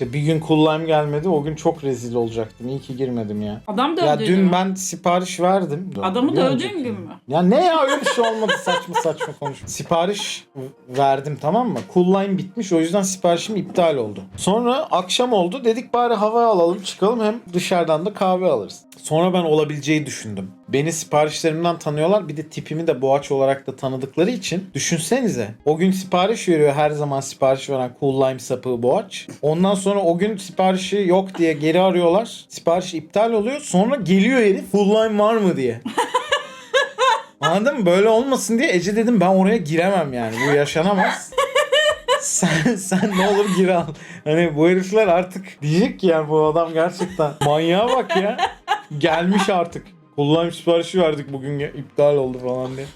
İşte bir gün Lime gelmedi. O gün çok rezil olacaktım. İyi ki girmedim ya. Adam dövdüğün Ya dün mü? ben sipariş verdim. Adamı Bir dövdüğün gün mü? Ya ne ya öyle bir şey olmadı saçma saçma konuşma. Sipariş verdim tamam mı? Lime bitmiş o yüzden siparişim iptal oldu. Sonra akşam oldu dedik bari hava alalım çıkalım hem dışarıdan da kahve alırız. Sonra ben olabileceği düşündüm. Beni siparişlerimden tanıyorlar bir de tipimi de boğaç olarak da tanıdıkları için düşünsenize. O gün sipariş veriyor her zaman sipariş veren Cool Lime sapığı boğaç. Ondan sonra o gün siparişi yok diye geri arıyorlar. Sipariş iptal oluyor. Sonra geliyor herif Cool Lime var mı diye. Anladın mı? Böyle olmasın diye Ece dedim ben oraya giremem yani. Bu yaşanamaz. sen, sen ne olur gir al. Hani bu herifler artık diyecek ki yani bu adam gerçekten manyağa bak ya. Gelmiş artık. Kullanım siparişi verdik bugün iptal oldu falan diye.